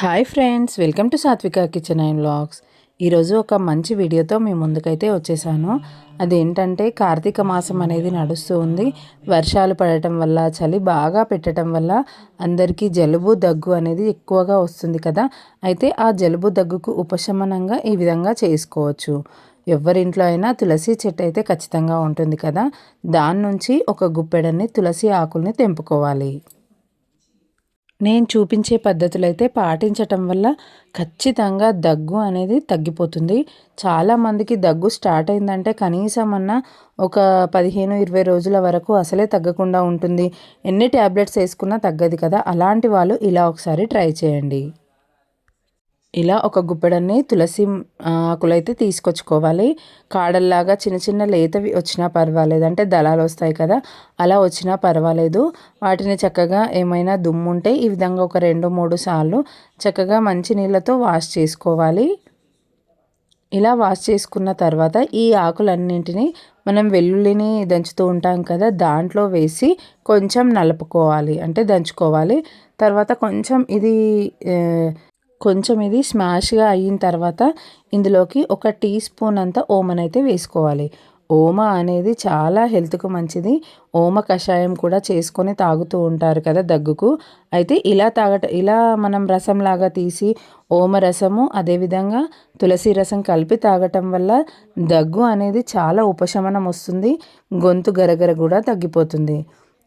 Hi friends welcome to Satvika kitchen and vlogs. ఈరోజు ఒక మంచి వీడియోతో మీ ముందుకైతే వచ్చేసాను. అదేంటంటే కార్తీక మాసం అనేది నడుస్తూ ఉంది. వర్షాలు పడటం వల్ల చలి బాగా పెట్టడం వల్ల అందరికీ జలుబు దగ్గు అనేది ఎక్కువగా వస్తుంది కదా. అయితే ఆ జలుబు దగ్గుకు ఉపశమనంగా ఈ విధంగా చేసుకోవచ్చు. ఎవరింట్లో అయినా తులసి చెట్టు అయితే ఖచ్చితంగా ఉంటుంది కదా. దాని నుంచి ఒక గుప్పెడన్ని తులసి ఆకుల్ని తెంపుకోవాలి. నేను చూపించే పద్ధతులు అయితే పాటించటం వల్ల ఖచ్చితంగా దగ్గు అనేది తగ్గిపోతుంది. చాలామందికి దగ్గు స్టార్ట్ అయిందంటే కనీసం అన్న ఒక పదిహేను ఇరవై రోజుల వరకు అసలే తగ్గకుండా ఉంటుంది. ఎన్ని ట్యాబ్లెట్స్ వేసుకున్నా తగ్గదు కదా. అలాంటి వాళ్ళు ఇలా ఒకసారి ట్రై చేయండి. ఇలా ఒక గుప్పెడన్ని తులసి ఆకులైతే తీసుకొచ్చుకోవాలి. కాడల్లాగా చిన్న చిన్న లేతవి వచ్చినా పర్వాలేదు. అంటే దళాలు వస్తాయి కదా అలా వచ్చినా పర్వాలేదు. వాటిని చక్కగా ఏమైనా దుమ్ము ఉంటే ఈ విధంగా ఒక రెండు మూడు సార్లు చక్కగా మంచి నీళ్ళతో వాష్ చేసుకోవాలి. ఇలా వాష్ చేసుకున్న తర్వాత ఈ ఆకులన్నింటినీ మనం వెల్లుల్లిని దంచుతూ ఉంటాం కదా దాంట్లో వేసి కొంచెం నలుపుకోవాలి. అంటే దంచుకోవాలి. తర్వాత కొంచెం ఇది కొంచెం ఇది స్మాష్గా అయిన తర్వాత ఇందులోకి ఒక టీ స్పూన్ అంత ఓమన్ అయితే వేసుకోవాలి. ఓమ అనేది చాలా హెల్త్కు మంచిది. ఓమ కషాయం కూడా చేసుకొని తాగుతూ ఉంటారు కదా దగ్గుకు. అయితే ఇలా తాగట ఇలా మనం రసంలాగా తీసి ఓమ రసము అదేవిధంగా తులసి రసం కలిపి తాగటం వల్ల దగ్గు అనేది చాలా ఉపశమనం వస్తుంది. గొంతు గరగర కూడా తగ్గిపోతుంది.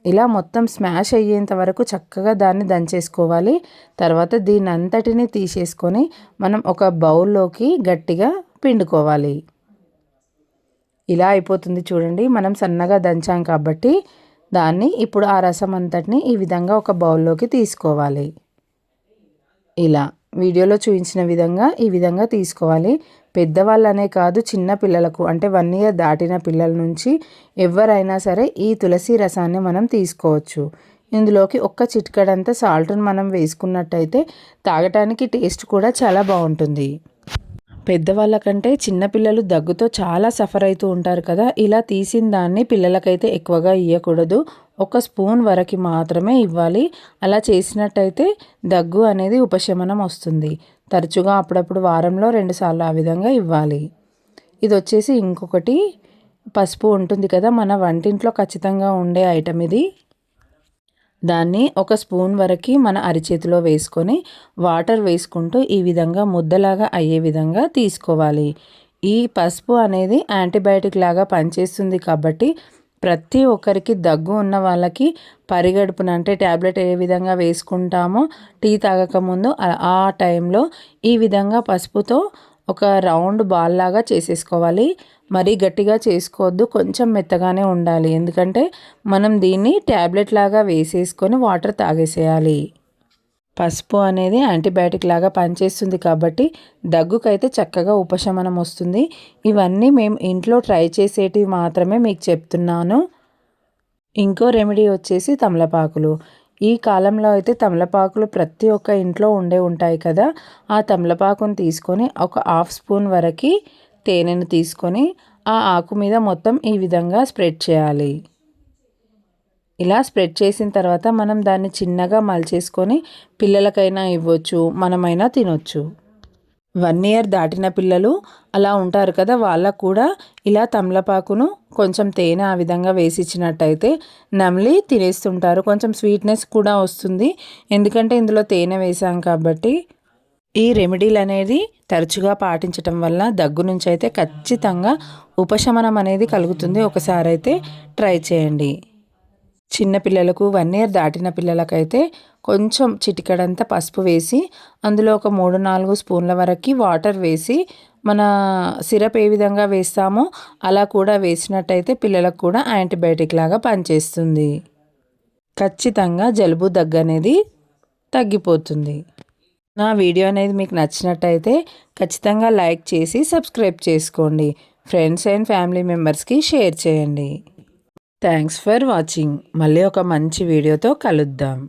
ఇలా మొత్తం స్మాష్ అయ్యేంత వరకు చక్కగా దాన్ని దంచేసుకోవాలి. తర్వాత దీని అంతటిని తీసేసుకొని మనం ఒక బౌల్లోకి గట్టిగా పిండుకోవాలి. ఇలా అయిపోతుంది చూడండి. మనం సన్నగా దంచాం కాబట్టి దాన్ని ఇప్పుడు ఆ రసం అంతటిని ఈ విధంగా ఒక బౌల్లోకి తీసుకోవాలి. ఇలా వీడియోలో చూపించిన విధంగా ఈ విధంగా తీసుకోవాలి. పెద్దవాళ్ళనే కాదు చిన్న పిల్లలకు అంటే వన్ ఇయర్ దాటిన పిల్లల నుంచి ఎవరైనా సరే ఈ తులసి రసాన్ని మనం తీసుకోవచ్చు. ఇందులోకి ఒక్క చిట్కడంతా సాల్ట్ని మనం వేసుకున్నట్టయితే తాగటానికి టేస్ట్ కూడా చాలా బాగుంటుంది. పెద్దవాళ్ళకంటే చిన్నపిల్లలు దగ్గుతో చాలా సఫర్ అవుతూ ఉంటారు కదా ఇలా తీసిన దాన్ని పిల్లలకైతే ఎక్కువగా ఇవ్వకూడదు ఒక స్పూన్ వరకు మాత్రమే ఇవ్వాలి. అలా చేసినట్టయితే దగ్గు అనేది ఉపశమనం వస్తుంది. తరచుగా అప్పుడప్పుడు వారంలో రెండుసార్లు ఆ విధంగా ఇవ్వాలి. ఇది వచ్చేసి ఇంకొకటి పసుపు ఉంటుంది కదా మన వంటింట్లో ఖచ్చితంగా ఉండే ఐటమ్ ఇది. దాన్ని ఒక స్పూన్ వరకు మన అరిచేతిలో వేసుకొని వాటర్ వేసుకుంటూ ఈ విధంగా ముద్దలాగా అయ్యే విధంగా తీసుకోవాలి. ఈ పసుపు అనేది యాంటీబయాటిక్ లాగా పనిచేస్తుంది కాబట్టి ప్రతి ఒక్కరికి దగ్గు ఉన్న వాళ్ళకి పరిగడుపున అంటే ట్యాబ్లెట్ ఏ విధంగా వేసుకుంటామో టీ తాగకముందు ఆ టైంలో ఈ విధంగా పసుపుతో ఒక రౌండ్ బాల్ లాగా చేసేసుకోవాలి. మరీ గట్టిగా చేసుకోవద్దు కొంచెం మెత్తగానే ఉండాలి. ఎందుకంటే మనం దీన్ని ట్యాబ్లెట్ లాగా వేసేసుకొని వాటర్ తాగేసేయాలి. పసుపు అనేది యాంటీబయాటిక్ లాగా పనిచేస్తుంది కాబట్టి దగ్గుకైతే చక్కగా ఉపశమనం వస్తుంది. ఇవన్నీ మేము ఇంట్లో ట్రై చేసేటివి మాత్రమే మీకు చెప్తున్నాను. ఇంకో రెమెడీ వచ్చేసి తమలపాకులు. ఈ కాలంలో అయితే తమలపాకులు ప్రతి ఒక్క ఇంట్లో ఉండే ఉంటాయి కదా ఆ తమలపాకును తీసుకొని ఒక హాఫ్ స్పూన్ వరకు తేనెను తీసుకొని ఆ ఆకు మీద మొత్తం ఈ విధంగా స్ప్రెడ్ చేయాలి. ఇలా స్ప్రెడ్ చేసిన తర్వాత మనం దాన్ని చిన్నగా మలిచేసుకొని పిల్లలకైనా ఇవ్వచ్చు మనమైనా తినొచ్చు. వన్ ఇయర్ దాటిన పిల్లలు అలా ఉంటారు కదా వాళ్ళకు కూడా ఇలా తమలపాకును కొంచెం తేనె ఆ విధంగా వేసి ఇచ్చినట్టయితే నమిలి తినేస్తుంటారు. కొంచెం స్వీట్నెస్ కూడా వస్తుంది. ఎందుకంటే ఇందులో తేనె వేసాం కాబట్టి ఈ రెమెడీలు అనేది తరచుగా పాటించటం వల్ల దగ్గు నుంచి అయితే ఖచ్చితంగా ఉపశమనం అనేది కలుగుతుంది. ఒకసారి అయితే ట్రై చేయండి. చిన్నపిల్లలకు వన్ ఇయర్ దాటిన పిల్లలకైతే కొంచెం చిటికడంతా పసుపు వేసి అందులో ఒక మూడు నాలుగు స్పూన్ల వరకు వాటర్ వేసి మన సిరప్ ఏ విధంగా వేస్తామో అలా కూడా వేసినట్టయితే పిల్లలకు కూడా యాంటీబయాటిక్ లాగా పనిచేస్తుంది. ఖచ్చితంగా జలుబు దగ్గు అనేది తగ్గిపోతుంది. నా వీడియో అనేది మీకు నచ్చినట్టయితే ఖచ్చితంగా లైక్ చేసి సబ్స్క్రైబ్ చేసుకోండి. ఫ్రెండ్స్ అండ్ ఫ్యామిలీ మెంబర్స్కి షేర్ చేయండి. థ్యాంక్స్ ఫర్ వాచింగ్ మళ్ళీ ఒక మంచి వీడియోతో కలుద్దాం.